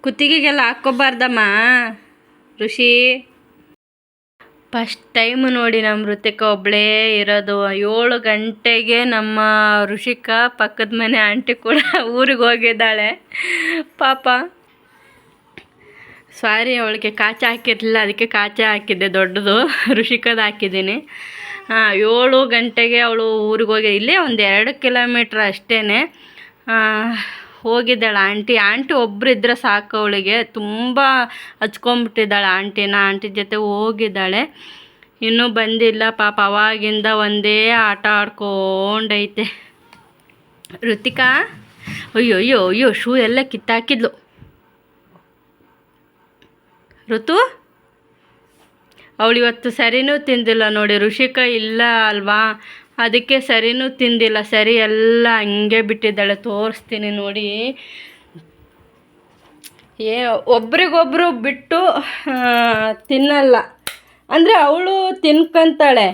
ಕುತ್ತಿಗೆಗೆಲ್ಲ ಹಾಕ್ಕೋಬಾರ್ದಮ್ಮ. ಋಷಿ. First time ನೋಡಿ ನಮ್ಮ ಋತಿಕ ಒಬ್ಬಳೇ ಇರೋದು. ಏಳು ಗಂಟೆಗೆ ನಮ್ಮ ಋಷಿಕ ಪಕ್ಕದ ಮನೆ ಆಂಟಿ ಕೂಡ ಊರಿಗೆ ಹೋಗಿದ್ದಾಳೆ. ಪಾಪ. ಸಾರಿ ಅವಳಿಗೆ ಕಾಚ ಹಾಕಿರಲಿಲ್ಲ. ಅದಕ್ಕೆ ಕಾಚ ಹಾಕಿದ್ದೆ. ದೊಡ್ಡದು. ಋಷಿಕದ ಹಾಕಿದ್ದೀನಿ. ಹಾಂ, ಏಳು ಗಂಟೆಗೆ ಅವಳು ಊರಿಗೆ ಹೋಗಿ ಇಲ್ಲೇ ಒಂದು ಎರಡು ಕಿಲೋಮೀಟ್ರ್ ಅಷ್ಟೇ ಹೋಗಿದ್ದಾಳೆ. ಆಂಟಿ ಆಂಟಿ ಒಬ್ರು ಇದ್ರೆ ಸಾಕು ಅವಳಿಗೆ. ತುಂಬ ಹಚ್ಕೊಂಬಿಟ್ಟಿದ್ದಾಳೆ ಆಂಟಿನ. ಆಂಟಿ ಜೊತೆ ಹೋಗಿದ್ದಾಳೆ. ಇನ್ನೂ ಬಂದಿಲ್ಲ. ಪಾಪ ಅವಾಗಿಂದ ಒಂದೇ ಆಟ ಆಡ್ಕೊಂಡೈತೆ. ಋತಿಕಾ? ಅಯ್ಯೋ ಅಯ್ಯೋ ಅಯ್ಯೋ, ಶೂ ಎಲ್ಲ ಕಿತ್ತಾಕಿದ್ಲು. ಋತು? ಅವಳು ಇವತ್ತು ಸರಿನೂ ತಿಂದಿಲ್ಲ ನೋಡಿ. ಋಷಿಕ, ಇಲ್ಲ ಅಲ್ವಾ? ಅದಕ್ಕೆ ಸರಿನೂ ತಿಂದಿಲ್ಲ. ಸರಿ, ಎಲ್ಲ ಹಂಗೆ ಬಿಟ್ಟಿದ್ದಾಳೆ. ತೋರಿಸ್ತೀನಿ ನೋಡಿ. ಏ, ಒಬ್ರಿಗೊಬ್ರು ಬಿಟ್ಟು ತಿನ್ನಲ್ಲ. ಅಂದರೆ ಅವಳು ತಿನ್ಕೊಂತಾಳೆ,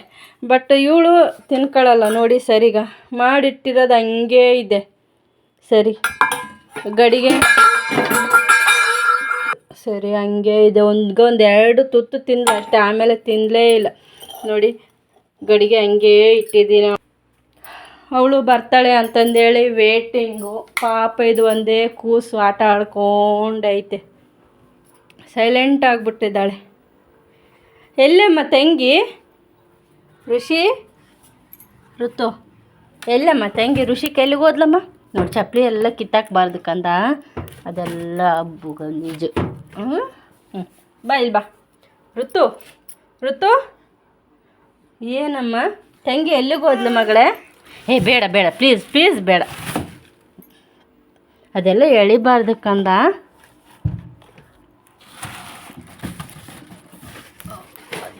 ಬಟ್ ಇವಳು ತಿನ್ಕೊಳ್ಳಲ್ಲ. ನೋಡಿ, ಸರಿಗ. ಮಾಡಿಟ್ಟಿರೋದು ಹಂಗೆ ಇದೆ. ಸರಿ, ಗಡಿಗೆ. ಸರಿ, ಹಂಗೆ ಇದೆ. ಒಂದು ಎರಡು ತುತ್ತು ತಿಂದ ಅಷ್ಟೇ. ಆಮೇಲೆ ತಿನ್ನಲೇ ಇಲ್ಲ. ನೋಡಿ ಗಡಿಗೆ ಹಂಗೆ ಇಟ್ಟಿದ್ದೀನಿ. ಅವಳು ಬರ್ತಾಳೆ ಅಂತಂದೇಳಿ ವೇಟಿಂಗು ಪಾಪ ಇದು ಒಂದೇ ಕೂಸು ಆಟ ಆಡ್ಕೊಂಡೈತೆ. ಸೈಲೆಂಟ್ ಆಗಿಬಿಟ್ಟಿದ್ದಾಳೆ. ಎಲ್ಲಮ್ಮ ತಂಗಿ? ಋಷಿ? ಋತು. ಎಲ್ಲಮ್ಮ ತಂಗಿ? ಋಷಿ ಎಲ್ಲಿಗೆ ಹೋದ್ಲಮ್ಮ? ನೋಡಿ ಚಪ್ಪಲಿ ಎಲ್ಲ ಕಿತ್ತಾಕ್ಬಾರ್ದು ಕಂದ. ಅದೆಲ್ಲ ಹಬ್ಬು ಗಂಜು ಹ್ಞೂ ಹ್ಞೂ ಬಾ ಇಲ್ಲಿ ಬಾ. ಋತು. ಋತು? ಏನಮ್ಮ? ತಂಗಿ ಎಲ್ಲಿಗೆ ಹೋದ್ಲು ಮಗಳೇ? ಏ ಬೇಡ ಬೇಡ ಪ್ಲೀಸ್ ಪ್ಲೀಸ್ ಬೇಡ. ಅದೆಲ್ಲ ಎಳಿಬಾರ್ದು ಕಂದ.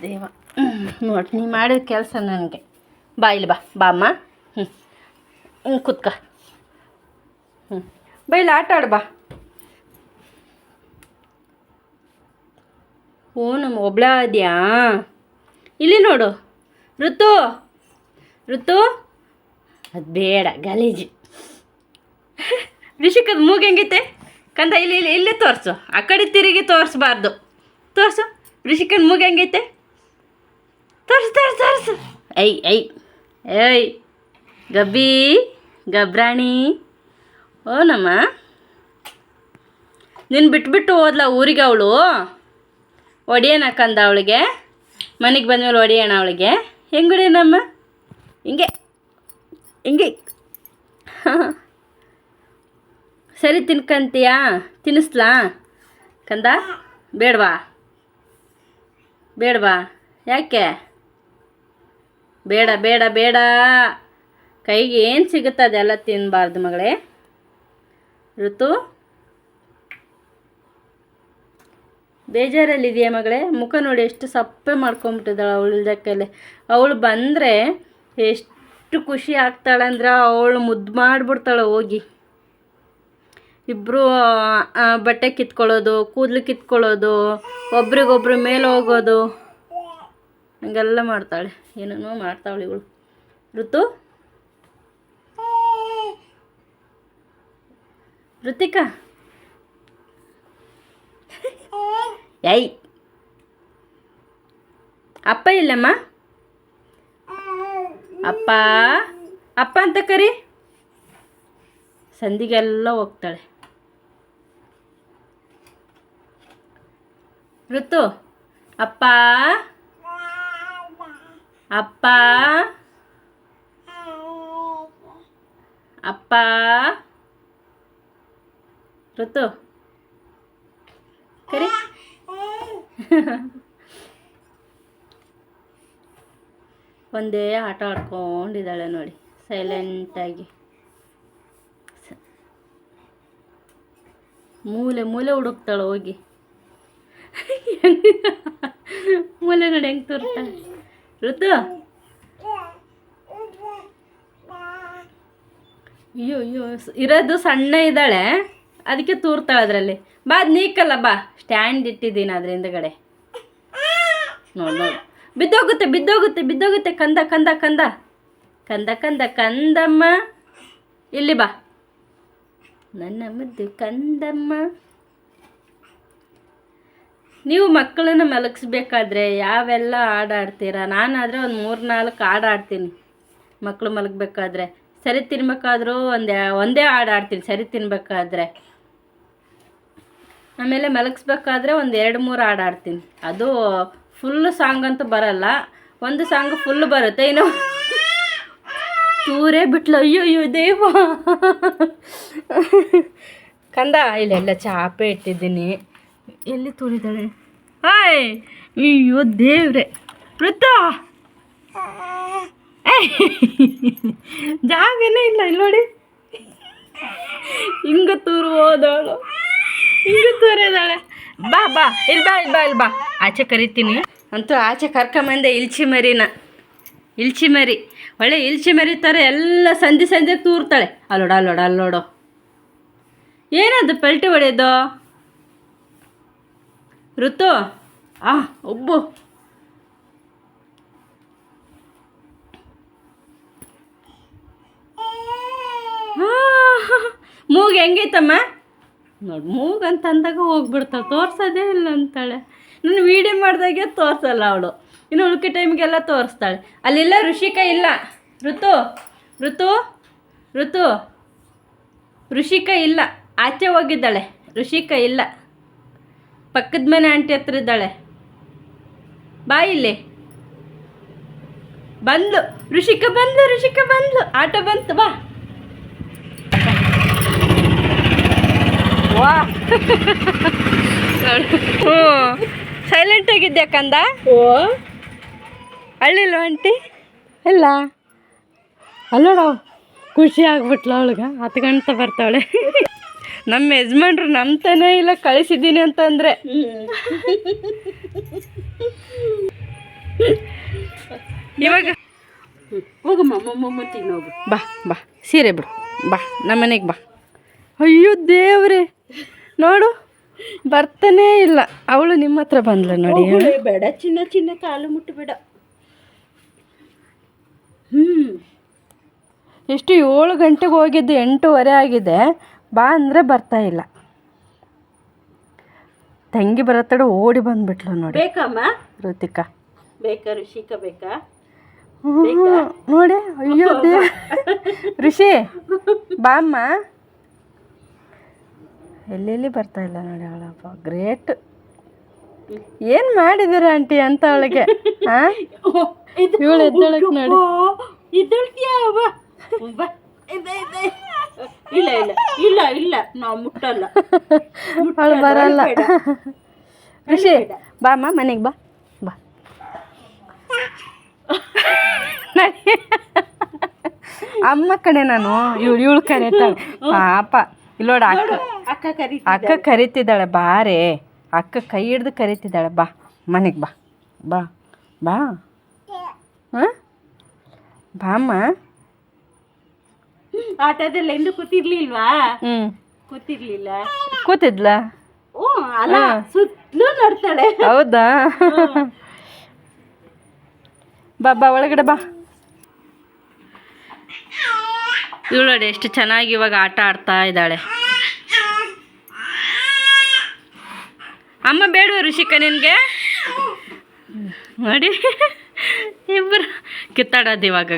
ದೇವ ನೋಡಿ ನೀ ಮಾಡಿದ ಕೆಲಸ ನನಗೆ. ಬಾ ಇಲ್ಲಿ ಬಾ ಬಾ ಅಮ್ಮ. ಹ್ಞೂ ಹ್ಞೂ ಕುತ್ಕ. ಹ್ಞೂ ಬಾ ಇಲ್ಲಿ ಆಟ ಆಡು ಬಾ. ಓ ನಮ್ಮ ಒಬ್ಳ ಅದ್ಯಾ ಇಲ್ಲಿ ನೋಡು. ಋತು. ಋತು. ಅದು ಬೇಡ ಗಲೀಜು. ರಿಷಿಕದ ಮೂಗು ಹೆಂಗೈತೆ? ಕಂದ ಇಲ್ಲಿ ಇಲ್ಲಿ ಇಲ್ಲೇ ತೋರಿಸು. ಆ ಕಡೆ ತಿರುಗಿ ತೋರಿಸ್ಬಾರ್ದು. ತೋರಿಸು. ರಿಷಿಕನ ಮೂಗು ಹೆಂಗೈತೆ? ತೋರಿಸು ತೋರಿಸು ತೋರಿಸು. ಐ ಐ. ಏಯ್ ಗಬ್ಬಿ ಗಬ್ರಾಣಿ. ಓನಮ್ಮ ನಿನ್ನ ಬಿಟ್ಬಿಟ್ಟು ಹೋದ್ಲ ಊರಿಗೆ ಅವಳು? ಒಡೆಯೋಣ ಕಂದ ಅವಳಿಗೆ? ಮನೆಗೆ ಬಂದಮೇಲೆ ಒಡೆಯೋಣ ಅವಳಿಗೆ? ಹೆಂಗೆ ನಮ್ಮ? ಹಿಂಗೆ ಹಿಂಗೆ. ಸರಿ ತಿನ್ಕಂತೀಯಾ? ತಿನ್ನಿಸ್ಲಾ? ಕಂದ, ಬೇಡವಾ? ಬೇಡವಾ? ಯಾಕೆ? ಬೇಡ ಬೇಡ ಬೇಡ. ಕೈಗೆ ಏನು ಸಿಗುತ್ತೆ ಅದೆಲ್ಲ ತಿನ್ನಬಾರ್ದು ಮಗಳೇ. ಋತು ಬೇಜಾರಲ್ಲಿದೆಯಾ ಮಗಳೇ? ಮುಖ ನೋಡಿ ಎಷ್ಟು ಸಪ್ಪೆ ಮಾಡ್ಕೊಂಬಿಟ್ಟಿದ್ದಾಳೆ ಅವಳ ಕೈಲಿ ಅವಳು ಬಂದರೆ ಎಷ್ಟು ಖುಷಿ ಆಗ್ತಾಳಂದ್ರೆ ಅವಳು ಮುದ್ದು ಮಾಡಿಬಿಡ್ತಾಳೆ ಹೋಗಿ. ಇಬ್ಬರು ಬಟ್ಟೆ ಕಿತ್ಕೊಳ್ಳೋದು, ಕೂದಲು ಕಿತ್ಕೊಳ್ಳೋದು, ಒಬ್ರಿಗೊಬ್ರು ಮೇಲೆ ಹೋಗೋದು, ಹಂಗೆಲ್ಲ ಮಾಡ್ತಾಳೆ. ಏನೇನೋ ಮಾಡ್ತಾಳೆ ಇವಳು. ಋತು? ಋತಿಕಾ? ಐ ಅಪ್ಪ ಇಲ್ಲಮ್ಮ? ಅಪ್ಪ. ಅಪ್ಪ ಅಂತ ಕರಿ. ಸಂಧಿಗೆಲ್ಲ ಹೋಗ್ತಾಳೆ. ಋತು. ಅಪ್ಪ. ಅಪ್ಪ. ಅಪ್ಪ. ಋತು. ಕರಿ. ಒಂದೇ ಆಟ ಆಡ್ಕೊಂಡಿದ್ದಾಳೆ ನೋಡಿ ಸೈಲೆಂಟಾಗಿ ಮೂಲೆ ಮೂಲೆ ಹುಡುಕ್ತಾಳೆ ಹೋಗಿ. ಮೂಲೆ ನೋಡಿ ಹೆಂಗೆ ತೋರ್ತಾಳೆ ಋತು? ಅಯ್ಯೋ ಅಯ್ಯೋ ಇರೋದು ಸಣ್ಣ ಇದ್ದಾಳೆ. ಅದಕ್ಕೆ ತೂರ್ತಾಳೆ ಅದರಲ್ಲಿ ಬಾ, ನೀಕಲ್ಲ, ಬಾ. ಸ್ಟ್ಯಾಂಡ್ ಇಟ್ಟಿದ್ದೀನಿ ಅದ್ರ ಹಿಂದ್ಗಡೆ. ನೋಡಿ ನೋಡಿ. ಬಿದ್ದೋಗುತ್ತೆ ಬಿದ್ದೋಗುತ್ತೆ ಬಿದ್ದೋಗುತ್ತೆ. ಕಂದ ಕಂದ ಕಂದ. ಕಂದ ಕಂದ, ಕಂದಮ್ಮ. ಇಲ್ಲಿ ಬಾ. ನನ್ನ ಮುದ್ದು ಕಂದಮ್ಮ. ನೀವು ಮಕ್ಕಳನ್ನ ಮಲಗಿಸ್ಬೇಕಾದ್ರೆ ಯಾವೆಲ್ಲ ಆಡಾಡ್ತೀರಾ ನಾನಾದರೆ ಒಂದು ಮೂರು ನಾಲ್ಕು ಆಡಾಡ್ತೀನಿ ಮಕ್ಕಳು ಮಲಗಬೇಕಾದ್ರೆ. ಸರಿ ತಿನ್ಬೇಕಾದ್ರೂ ಒಂದೇ ಒಂದೇ ಹಾಡು ಆಡ್ತೀನಿ ಸರಿ ತಿನ್ಬೇಕಾದ್ರೆ. ಆಮೇಲೆ ಮಲಗಿಸ್ಬೇಕಾದ್ರೆ ಒಂದು ಎರಡು ಮೂರು ಹಾಡು ಆಡ್ತೀನಿ ಅದು ಫುಲ್ಲು ಸಾಂಗ್ ಅಂತೂ ಬರಲ್ಲ. ಒಂದು ಸಾಂಗ್ ಫುಲ್ ಬರುತ್ತೆ. ಇನ್ನು ಟೂರೇ ಬಿಟ್ಲು. ಅಯ್ಯೋ ಅಯ್ಯೋ ದೇವ ಕಂದ ಇಲ್ಲೆಲ್ಲ ಚಾಪೆ ಇಟ್ಟಿದ್ದೀನಿ. ಎಲ್ಲಿ ತೂರಿದ್ದಾಳೆ? ಹಾಯ್ ಅಯ್ಯೋ ದೇವ್ರೆ. ವೃತ್ತ ಜಾಗನೇ ಇಲ್ಲ ಇಲ್ಲಿ ನೋಡಿ. ಹಿಂಗ ತೂರು ಹೋದವಳು ತೂರಿದಾಳೆ. ಬಾ ಬಾ, ಇಲ್ಲಿ ಬಾ ಇಲ್ಲಿ ಬಾ ಇಲ್ಲಿ ಬಾ. ಆಚೆ ಕರಿತೀನಿ. ಅಂತೂ ಆಚೆ ಕರ್ಕೊಂಬಂದೆ ಇಲ್ಚಿ ಮರಿನ. ಇಲ್ಚಿ ಮರಿ. ಒಳ್ಳೆ ಇಲ್ಚಿ ಮರಿ ಥರ ಎಲ್ಲ ಸಂಧಿ ಸಂಧೆ ತೂರ್ತಾಳೆ. ಅಲ್ಲೋಡ ಅಲ್ಲೋಡ, ಅಲ್ಲೋಡೋ. ಏನದು ಪಲ್ಟಿ ಹೊಡೆಯೋದು ಋತು? ಆ ಒಬ್ಬು ಮೂಗು ಹೆಂಗೈತಮ್ಮ? ನೋಡಿ ಮೂಗು ಅಂತ ಅಂದಾಗ ಹೋಗ್ಬಿಡ್ತಾಳೆ, ತೋರ್ಸೋದೇ ಇಲ್ಲ ಅಂತಾಳೆ. ನಾನು ವೀಡಿಯೋ ಮಾಡಿದಾಗೆ ತೋರಿಸಲ್ಲ ಅವಳು. ಇನ್ನು ಉಳ್ಕೆ ಟೈಮ್ಗೆಲ್ಲ ತೋರಿಸ್ತಾಳೆ. ಅಲ್ಲೆಲ್ಲ ಋಷಿಕ ಇಲ್ಲ. ಋತು ಋತು ಋತು. ಋಷಿಕ ಇಲ್ಲ. ಆಚೆ ಹೋಗಿದ್ದಾಳೆ. ಋಷಿಕ ಇಲ್ಲ. ಪಕ್ಕದ ಮನೆ ಆಂಟಿ ಹತ್ರ ಇದ್ದಾಳೆ. ಬಾ ಇಲ್ಲಿ. ಬಂದ್ಲು. ಋಷಿಕ ಬಂದು ಋಷಿಕ ಬಂದ್ಲು. ಆಟೋ ಬಂತು, ಬಾ. ಹ್ಞೂ. ಸೈಲೆಂಟ್ ಆಗಿದ್ದೆ ಕಂದ? ಓ. ಅಳ್ಳಿಲ್ಲ ಆಂಟಿ? ಇಲ್ಲ. ಅಲ್ಲೋಡ ಖುಷಿ ಆಗ್ಬಿಟ್ಲ ಅವಳಿಗೆ. ಹತ್ತು ಗಂಟೆ ಬರ್ತಾಳೆ. ನಮ್ಮ ಯಜಮಾನ್ರು ನಂಬ್ತಾನೆ ಇಲ್ಲ ಕಳಿಸಿದ್ದೀನಿ ಅಂತಂದರೆ ಇವಾಗ ಬಾ ಬಾ. ಸೀರೆ ಬಿಡು. ಬಾ ನಮ್ಮ ಮನೆಗೆ ಬಾ. ಅಯ್ಯೋ ದೇವ್ರೆ. ನೋಡು ಬರ್ತಾನೇ ಇಲ್ಲ. ಅವಳು ನಿಮ್ಮ ಹತ್ರ ಬಂದ್ಲ ನೋಡಿ. ಬೇಡ ಚಿನ್ನ ಚಿನ್ನ ಕಾಲು ಮುಟ್ಟಬೇಡ ಹ್ಮ್. ಎಷ್ಟು ಏಳು ಗಂಟೆಗೆ ಹೋಗಿದ್ದು ಎಂಟೂವರೆ ಆಗಿದೆ. ಬಾ ಅಂದರೆ ಬರ್ತಾ ಇಲ್ಲ. ತಂಗಿ ಬರತ್ತಡ ಓಡಿ ಬಂದ್ಬಿಟ್ಲು ನೋಡಿ. ಬೇಕಮ್ಮ? ಋತಿಕಾ. ಬೇಕಾ ಋಷಿಕ ಬೇಕಾ? ನೋಡಿ ಅಯ್ಯೋ ಋಷಿ ಬಾಮ್ಮ. ಎಲ್ಲೆಲ್ಲಿ ಬರ್ತಾ ಇಲ್ಲ ನೋಡಿ ಅವಳಪ್ಪ. ಗ್ರೇಟ್ ಏನು ಮಾಡಿದಿರ ಆಂಟಿ ಅಂತ ಅವಳಿಗೆ? ಹಾಂ ಇವಳು ಎದ್ದೊಳಕ್ ನೋಡಿ. ಇಲ್ಲ ಇಲ್ಲ ಇಲ್ಲ ಇಲ್ಲ. ನಾವು ಮುಟ್ಟಲ್ಲ. ಅವಳು ಬರಲ್ಲ. ಋಷಿ ಬಾಮ್ಮ ಮನೆಗೆ ಬಾ. ಬಾ. ನಡಿ. ಅಮ್ಮ ಕಡೆ ನಾನು. ಇವಳು ಇವಳು ಕರೀತಾಳೆ ಪಾಪ. ಇಲ್ಲೋಡ ಅಕ್ಕ. ಅಕ್ಕ ಕರಿ ಅಕ್ಕ ಕರಿತಿದ್ದಾಳೆ ಬಾರೆ ಅಕ್ಕ ಕೈ ಹಿಡ್ದು ಕರಿತಿದ್ದಾಳೆ ಬಾ. ಮನೆಗೆ ಬಾ. ಬಾ. ಬಾ. ಹಾಂ? ಬಾಮ್ಮ. ಆಟದಲ್ಲ ಎಂದು ಕೂತಿರ್ಲಿಲ್ವಾ? ಹ್ಞೂ ಕೂತಿರ್ಲಿಲ್ಲ. ಕೂತಿದ್ಲ? ಓ ಅಲ್ಲ ಸುತ್ತಲೂ ನೋಡ್ತಾಳೆ. ಹೌದಾ? ಬಾ ಬಾ ಒಳಗಡೆ ಬಾ. ಇವಳು ನೋಡಿ ಎಷ್ಟು ಚೆನ್ನಾಗಿ ಇವಾಗ ಆಟ ಆಡ್ತಾ ಇದ್ದಾಳೆ. ಅಮ್ಮ ಬೇಡ ಋಷಿಕ ನಿನಗೆ? ನೋಡಿ ಇಬ್ಬರು ಕಿತ್ತಾಡೋದು ಇವಾಗ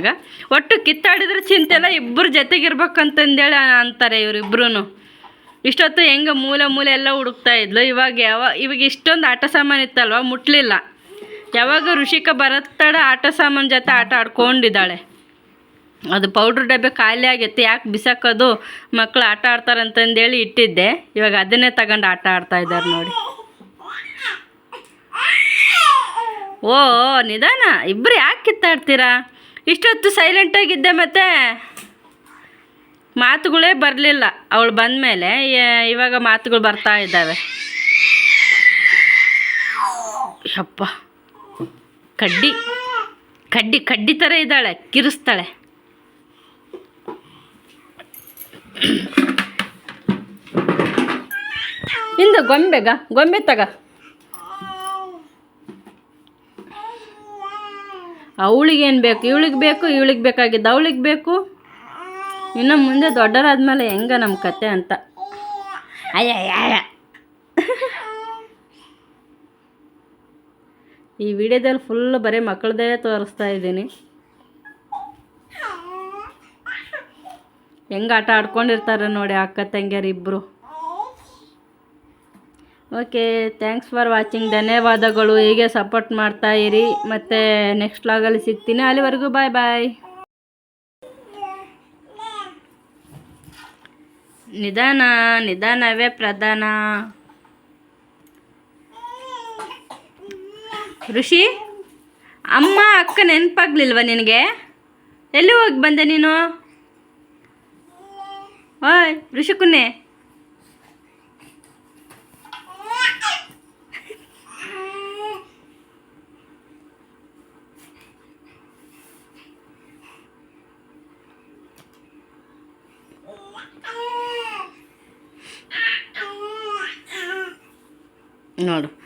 ಒಟ್ಟು ಕಿತ್ತಾಡಿದ್ರೆ ಚಿಂತೆ ಇಲ್ಲ ಇಬ್ಬರು ಜೊತೆಗಿರ್ಬೇಕಂತಂದೇಳಿ ಅಂತಾರೆ ಇವರಿಬ್ರು ಇಷ್ಟೊತ್ತು ಹೆಂಗೆ ಮೂಲೆ ಮೂಲೆ ಎಲ್ಲ ಹುಡುಕ್ತಾ ಇದ್ಲು. ಇವಾಗ ಯಾವ, ಇವಾಗ ಇಷ್ಟೊಂದು ಆಟ ಸಾಮಾನು ಇತ್ತಲ್ವ, ಮುಟ್ಲಿಲ್ಲ. ಯಾವಾಗ ಋಷಿಕ ಬರತ್ತಡ ಆಟ ಸಾಮಾನು ಜೊತೆ ಆಟ ಆಡ್ಕೊಂಡಿದ್ದಾಳೆ. ಅದು ಪೌಡ್ರ್ ಡಬ್ಬೆ ಖಾಲಿ ಆಗೈತೆ, ಯಾಕೆ ಬಿಸಾಕೋದು? ಮಕ್ಕಳು ಆಟ ಆಡ್ತಾರೆ ಅಂತಂದೇಳಿ ಇಟ್ಟಿದ್ದೆ. ಇವಾಗ ಅದನ್ನೇ ತಗೊಂಡು ಆಟ ಆಡ್ತಾ ಇದ್ದಾರೆ ನೋಡಿ. ಓ, ನಿಧಾನ. ಇಬ್ಬರು ಯಾಕೆ ಕಿತ್ತಾಡ್ತೀರಾ? ಇಷ್ಟೊತ್ತು ಸೈಲೆಂಟಾಗಿದ್ದೆ ಮತ್ತೆ. ಮಾತುಗಳೇ ಬರಲಿಲ್ಲ. ಅವಳು ಬಂದಮೇಲೆ ಇವಾಗ ಮಾತುಗಳು ಬರ್ತಾ ಇದ್ದಾವೆ. ಯಪ್ಪ. ಕಡ್ಡಿ ಕಡ್ಡಿ ಕಡ್ಡಿ ಥರ ಇದ್ದಾಳೆ, ಕಿರಿಸ್ತಾಳೆ. ಇಂದ ಗೊಂಬೆಗ ಗೊಂಬೆ ತಗ. ಅವಳಿಗೇನು ಬೇಕು? ಇವಳಿಗೆ ಬೇಕು, ಇವಳಿಗೆ ಬೇಕಾಗಿದ್ದು ಅವಳಿಗೆ ಬೇಕು? ಇನ್ನು ಮುಂದೆ ದೊಡ್ಡರಾದ್ಮೇಲೆ ಹೆಂಗ ನಮ್ಮ ಕತೆ ಅಂತ. ಅಯ್ಯ ಈ ವಿಡಿಯೋದಲ್ಲಿ ಫುಲ್ ಬರೀ ಮಕ್ಕಳದೇ ತೋರಿಸ್ತಾ ಇದ್ದೀನಿ. ಹೆಂಗೆ ಆಟ ಆಡ್ಕೊಂಡಿರ್ತಾರೆ ನೋಡಿ ಅಕ್ಕ ತಂಗಿಯರು ಇಬ್ಬರು ಓಕೆ ಥ್ಯಾಂಕ್ಸ್ ಫಾರ್ ವಾಚಿಂಗ್ ಧನ್ಯವಾದಗಳು. ಹೀಗೆ ಸಪೋರ್ಟ್ ಮಾಡ್ತಾ ಇರಿ. ಮತ್ತು ನೆಕ್ಸ್ಟ್ ಲಾಗಲ್ಲಿ ಸಿಗ್ತೀನಿ. ಅಲ್ಲಿವರೆಗೂ ಬಾಯ್ ಬಾಯ್ ನಿಧಾನ, ನಿಧಾನವೇ ಪ್ರಧಾನ. ಋಷಿ, ಅಮ್ಮ, ಅಕ್ಕ ನೆನಪಾಗ್ಲಿಲ್ವ ನಿನಗೆ? ಎಲ್ಲಿ ಹೋಗಿ ಬಂದೆ ನೀನು? Hai, berusia kune. No, no.